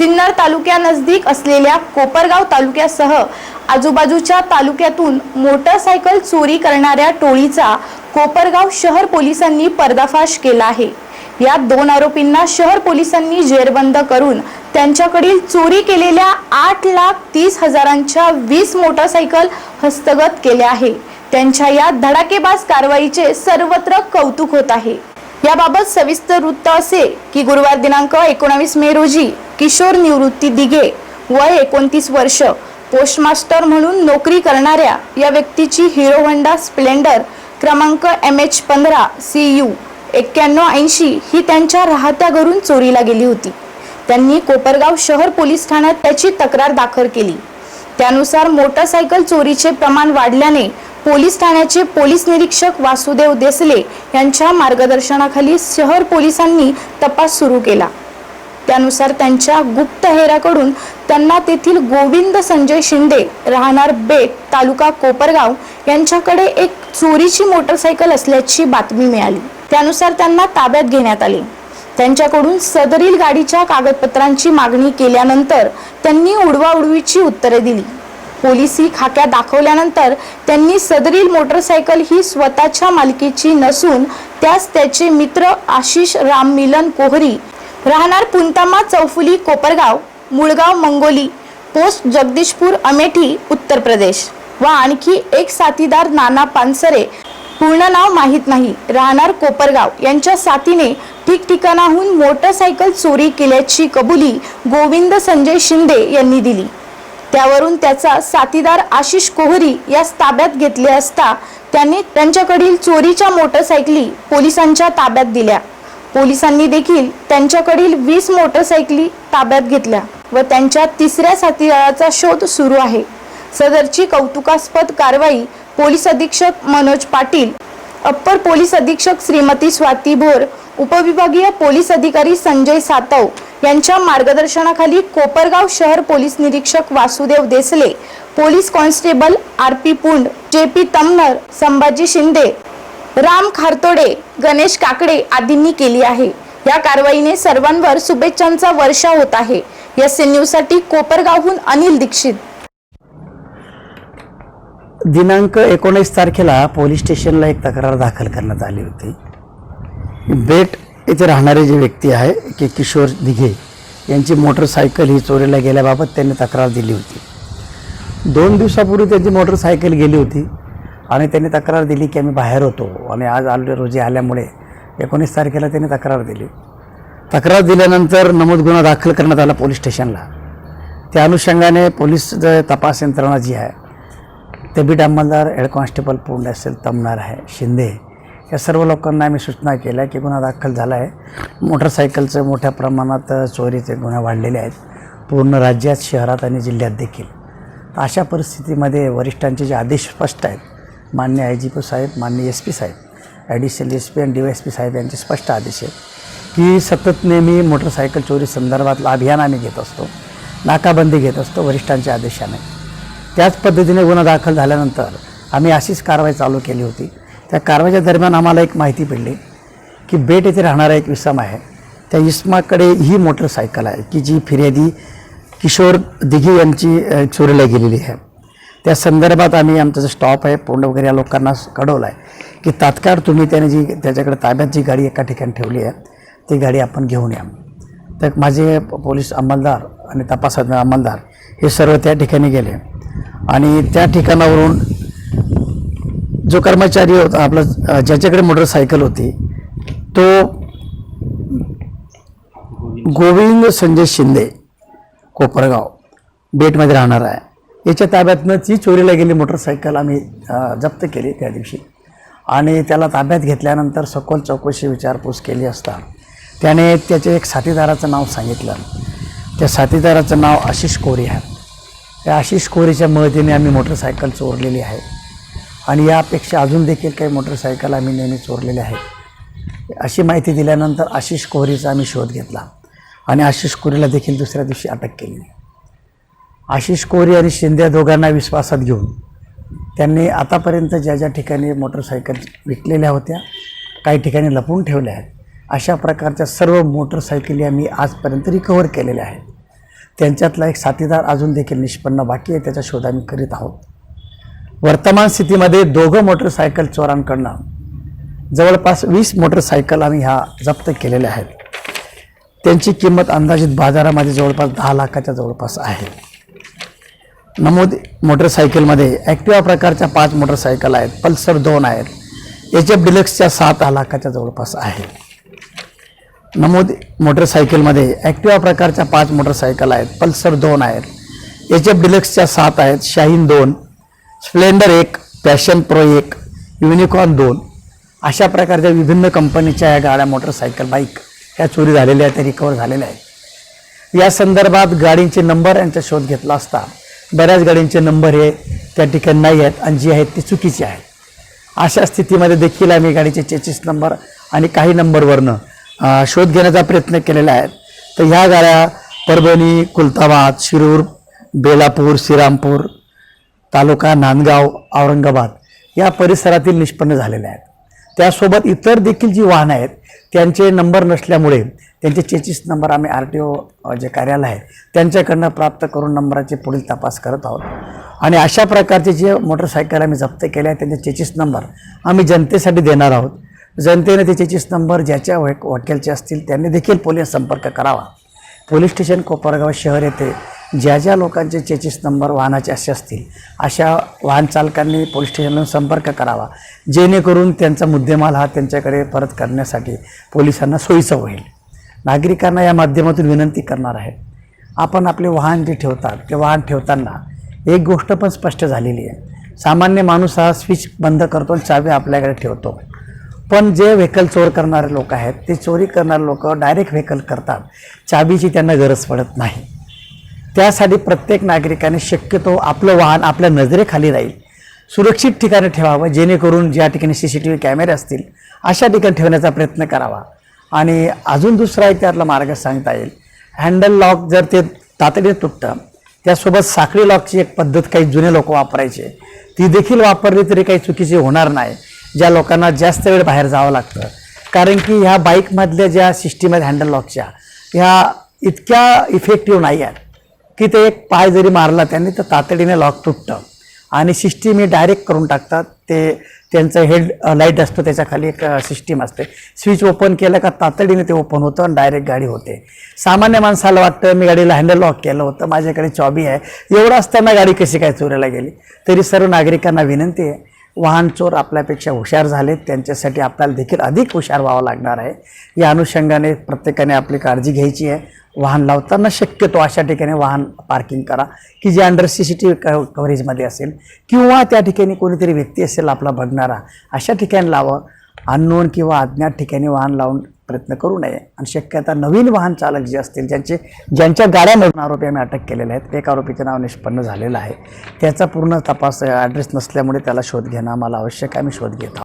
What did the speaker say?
सिन्नर तालुक्या नजदीक असलेल्या कोपरगाव तालुक्यासह आजूबाजूच्या तालुक्यातून मोटरसायकल चोरी करणाऱ्या टोळीचा कोपरगाव शहर पोलिसांनी पर्दाफाश केला आहे. या दोन आरोपींना शहर पोलिसांनी जेरबंद करून त्यांच्याकडील चोरी केलेल्या आठ लाख तीस हजारांच्या वीस मोटरसायकल हस्तगत केल्या आहे. त्यांच्या या धडाकेबाज कारवाईचे सर्वत्र कौतुक होत आहे. याबाबत सविस्तर वृत्त असे की गुरुवार दिनांक एकोणावीस मे रोजी किशोर निवृत्ती दिघे वय एकोणतीस वर्ष पोस्टमास्टर म्हणून नोकरी करणाऱ्या या व्यक्तीची हिरो होंडा स्प्लेंडर क्रमांक एम एच पंधरा सी यू एक्क्याण्णव ऐंशी ही त्यांच्या राहत्या घरून चोरीला गेली होती. त्यांनी कोपरगाव शहर पोलीस ठाण्यात त्याची तक्रार दाखल केली. त्यानुसार मोटरसायकल चोरीचे प्रमाण वाढल्याने पोलीस ठाण्याचे पोलीस निरीक्षक वासुदेव देसले यांच्या मार्गदर्शनाखाली शहर पोलिसांनी तपास सुरू केला. त्यानुसार त्यांच्या गुप्तहेराकडून त्यांना तेथील गोविंद संजय शिंदे राहणार बेट तालुका कोपरगाव यांच्याकडे एक चोरीची मोटरसायकल असल्याची बातमी मिळाली. त्यानुसार त्यांना ताब्यात घेण्यात आली. त्यांच्याकडून सदरील गाडीच्या कागदपत्रांची मागणी केल्यानंतर त्यांनी उडवाउडवीची उत्तरे दिली. पोलिसी खाक्या दाखवल्यानंतर त्यांनी सदरील मोटरसायकल ही स्वतःच्या मालकीची नसून त्यास त्याचे मित्र आशिष राम मिलन कोहरी राहणार पुंतामा चौफुली कोपरगाव मुळगाव मंगोली पोस्ट जगदीशपूर अमेठी उत्तर प्रदेश व आणखी एक साथीदार नाना पानसरे पूर्ण नाव माहीत नाही. राहणार कोपरगाव. यांच्या साथीने ठिकठिकाणाहून मोटरसायकल चोरी केल्याची कबुली गोविंद संजय शिंदे यांनी दिली. त्यावरून त्याचा साथीदार आशिष कोहरी यास ताब्यात घेतले असता त्याने त्यांच्याकडील चोरीच्या मोटरसायकली पोलिसांच्या ताब्यात दिल्या. पोलिसांनी देखील त्यांच्याकडील वीस मोटरसायकली ताब्यात घेतल्या व त्यांच्या तिसऱ्या साथीदाराचा शोध सुरू आहे. सदरची कौतुकास्पद कारवाई पोलीस अधीक्षक मनोज पाटील अप्पर पोलीस अधीक्षक श्रीमती स्वाती भोर उपविभागीय पोलीस अधिकारी संजय सातव यांच्या मार्गदर्शनाखाली कोपरगाव शहर पोलीस निरीक्षक Vasudev Desale police constable R P Pund J P Tamnar Sambhaji Shinde Ram Khartode Ganesh Kakade आदींनी केली आहे. या कारवाईने सर्वांवर शुभेच्छांचा वर्षा होत आहे. एस एन कोपरगावहून अनिल दीक्षित. दिनांक एकोणीस तारखेला पोलीस स्टेशनला एक तक्रार दाखल करण्यात आली होती. बेट येथे राहणारे जे व्यक्ती आहे की किशोर दिघे यांची मोटरसायकल ही चोरीला गेल्याबाबत त्यांनी तक्रार दिली होती. दोन दिवसापूर्वी त्यांची मोटरसायकल गेली होती आणि त्यांनी तक्रार दिली की आम्ही बाहेर होतो. आणि आज आलो रोजी आल्यामुळे एकोणीस तारखेला त्यांनी तक्रार दिली. तक्रार दिल्यानंतर नमूद गुन्हा दाखल करण्यात आला पोलीस स्टेशनला. त्या अनुषंगाने पोलीस तपास यंत्रणा जी आहे तबीट अंमलदार हेड कॉन्स्टेबल पोंड असेल तमनार आहे. शिंदे या सर्व लोकांना आम्ही सूचना केल्या की गुन्हा दाखल झाला आहे. मोटरसायकलचं मोठ्या प्रमाणात चोरीचे गुन्हे वाढलेले आहेत. पूर्ण राज्यात शहरात आणि जिल्ह्यात देखील. अशा परिस्थितीमध्ये वरिष्ठांचे जे आदेश स्पष्ट आहेत मान्य आय जी पी साहेब मान्य एस पी साहेब ॲडिशनल एस पी आणि डी वाय एस पी साहेब यांचे स्पष्ट आदेश आहेत की सतत नेहमी मोटरसायकल चोरी संदर्भातलं अभियान आम्ही घेत असतो नाकाबंदी घेत असतो वरिष्ठांच्या आदेशाने. त्याच पद्धतीने गुन्हा दाखल झाल्यानंतर आम्ही अशीच कारवाई चालू केली होती. त्या कारवाईच्या दरम्यान आम्हाला एक माहिती पडली की बेट येथे राहणारा एक इसम आहे. त्या इसमाकडे ही मोटरसायकल आहे की जी फिर्यादी किशोर दिघे यांची चोरीला गेलेली आहे. त्या संदर्भात आम्ही आमचा जो स्टॉप आहे पोंड वगैरे या लोकांना कळवलं आहे की तात्काळ तुम्ही त्याने जी त्याच्याकडे ताब्यात जी गाडी एका ठिकाणी ठेवली आहे ती गाडी आपण घेऊन या. तर माझे प- पोलीस अंमलदार आणि तपास अंमलदार हे सर्व त्या ठिकाणी गेले. आणि त्या ठिकाणावरून जो कर्मचारी होता आपला ज्याच्याकडे मोटरसायकल होती तो गोविंद संजय शिंदे कोपरगाव बेटमध्ये राहणार आहे. याच्या ताब्यातनं ती चोरीला गेली मोटरसायकल आम्ही जप्त केली त्या दिवशी. आणि त्याला ताब्यात घेतल्यानंतर सखोल चौकशी विचारपूस केली असता त्याने त्याचे एक साथीदाराचं नाव सांगितलं. त्या साथीदाराचं नाव आशिष कोरी आहे. त्या आशिष कोरेच्या मदतीने आम्ही मोटरसायकल चोरलेली आहे. आणि यापेक्षा अजून देखील काही मोटरसायकल आम्ही नेहमी चोरलेल्या आहेत. अशी माहिती दिल्यानंतर आशिष कोहरीचा आम्ही शोध घेतला. आणि आशिष कोहरीला देखील दुसऱ्या दिवशी अटक केली. आशिष कोहरी आणि शिंदे दोघांना विश्वासात घेऊन त्यांनी आतापर्यंत ज्या ज्या ठिकाणी मोटरसायकल विकलेल्या होत्या काही ठिकाणी लपवून ठेवल्या आहेत. अशा प्रकारच्या सर्व मोटरसायकली आम्ही आजपर्यंत रिकवर केलेल्या आहेत. त्यांच्यातला एक साथीदार अजून देखील निष्पन्न बाकी आहे त्याचा शोध आम्ही करीत आहोत. वर्तमान स्थितीमध्ये दोघं मोटरसायकल चोरांकडनं जवळपास वीस मोटरसायकल आम्ही ह्या जप्त केलेल्या आहेत. त्यांची किंमत अंदाजित बाजारामध्ये जवळपास दहा लाखाच्या जवळपास आहे. नमूद मोटरसायकलमध्ये ॲक्टिवा प्रकारच्या पाच मोटरसायकल आहेत पल्सर दोन आहेत एच एफ डिलक्सच्या सात लाखाच्या जवळपास आहे. नमूद मोटरसायकलमध्ये ॲक्टिवा प्रकारच्या पाच मोटरसायकल आहेत. पल्सर दोन आहेत. एच एफ डिलक्सच्या सात आहेत. शाहीन दोन. स्प्लेंडर एक. पॅशन प्रो एक. युनिकॉर्न दोन. अशा प्रकारच्या विभिन्न कंपनीच्या या गाड्या मोटरसायकल बाईक ह्या चोरी झालेल्या आहेत त्या रिकवर झालेल्या आहेत. या संदर्भात गाडींचे नंबर यांचा शोध घेतला असता बऱ्याच गाडींचे नंबर हे त्या ठिकाणी नाही आहेत आणि जी आहेत ती चुकीचे आहेत. अशा स्थितीमध्ये देखील आम्ही गाडीचे चेचीस नंबर आणि काही नंबरवरनं शोध घेण्याचा प्रयत्न केलेला आहे. तर ह्या गाड्या परभणी कुलताबाद शिरूर बेलापूर श्रीरामपूर तालुका नांदगाव औरंगाबाद या परिसरातील निष्पन्न झालेल्या आहेत. त्यासोबत इतर देखील जी वाहनं आहेत त्यांचे नंबर नसल्यामुळे त्यांचे चेचीस नंबर आम्ही आर टी ओ जे कार्यालय आहे त्यांच्याकडनं प्राप्त करून नंबराचे पुढील तपास करत आहोत. आणि अशा प्रकारचे जे मोटरसायकल आम्ही जप्त केले आहेत त्यांचे चेचीस नंबर आम्ही जनतेसाठी देणार आहोत. जनतेने ते चेचीस नंबर ज्याच्या वक वकिलचे असतील त्यांनी देखील पोलीस संपर्क करावा. पोलीस स्टेशन कोपरगाव शहर येथे ज्या ज्या लोकांचे चेचीस नंबर वाहनाचे असे असतील अशा वाहन चालकांनी पोलीस स्टेशनला संपर्क करावा. जेणेकरून त्यांचा मुद्देमाल हा त्यांच्याकडे परत करण्यासाठी पोलिसांना सोयीचं होईल. नागरिकांना या माध्यमातून विनंती करणार आहे. आपण आपले वाहन जे ठेवतात ते वाहन ठेवताना एक गोष्ट पण स्पष्ट झालेली आहे. सामान्य माणूस हा स्विच बंद करतो आणि चावी आपल्याकडे ठेवतो. पण जे व्हेकल चोर करणारे लोक आहेत ते चोरी करणारे लोक डायरेक्ट व्हेकल करतात. चाबीची त्यांना गरज पडत नाही. त्यासाठी प्रत्येक नागरिकाने शक्यतो आपलं वाहन आपल्या नजरेखाली राहील. सुरक्षित ठिकाणी ठेवावं जेणेकरून ज्या ठिकाणी सी सी टी व्ही कॅमेरे असतील अशा ठिकाणी ठेवण्याचा प्रयत्न करावा. आणि अजून दुसरा एक त्यातला मार्ग सांगता येईल. हँडल लॉक जर ते तातडीने तुटतं त्यासोबत साखळी लॉकची एक पद्धत काही जुने लोक वापरायचे. ती देखील वापरली तरी काही चुकीची होणार नाही. ज्या लोकांना जास्त वेळ बाहेर जावं लागतं. कारण की ह्या बाईकमधल्या ज्या सिस्टीम आहेत हँडल लॉकच्या ह्या इतक्या इफेक्टिव्ह नाही आहेत की ते एक पाय जरी मारला त्यांनी तर तातडीने लॉक तुटतं. आणि सिस्टीम हे डायरेक्ट करून टाकतात. ते त्यांचं हेड लाइट असतो त्याच्याखाली एक सिस्टीम असते. स्विच ओपन केलं का तातडीने ते ओपन होतं आणि डायरेक्ट गाडी होते. सामान्य माणसाला वाटतं मी गाडीला हँडल लॉक केलं होतं माझ्याकडे चॉबी आहे. एवढं असताना गाडी कशी काय चोरीला गेली? तरी सर्व नागरिकांना विनंती आहे वाहन चोर आपल्यापेक्षा हुशार झालेत त्यांच्यासाठी आपल्याला देखील अधिक हुशार व्हावं लागणार आहे. या अनुषंगाने प्रत्येकाने आपली काळजी घ्यायची आहे. वाहन लावताना शक्यतो अशा ठिकाणी वाहन पार्किंग करा की जे under C C T V कव्हरेजमध्ये असेल किंवा त्या ठिकाणी कोणीतरी व्यक्ती असेल आपला बघणारा अशा ठिकाणी लावं. अननोन किंवा अज्ञात ठिकाणी वाहन लावून प्रयत्न करू नये. आणि शक्यता नवीन वाहन चालक जे असतील ज्यांचे ज्यांच्या गाड्यांमधून आरोपी आम्ही अटक केलेल्या आहेत एक आरोपीचं नाव निष्पन्न झालेलं आहे. त्याचा पूर्ण तपास ॲड्रेस नसल्यामुळे त्याला शोध घेणं आम्हाला आवश्यक आहे. आम्ही शोध घेत आहोत.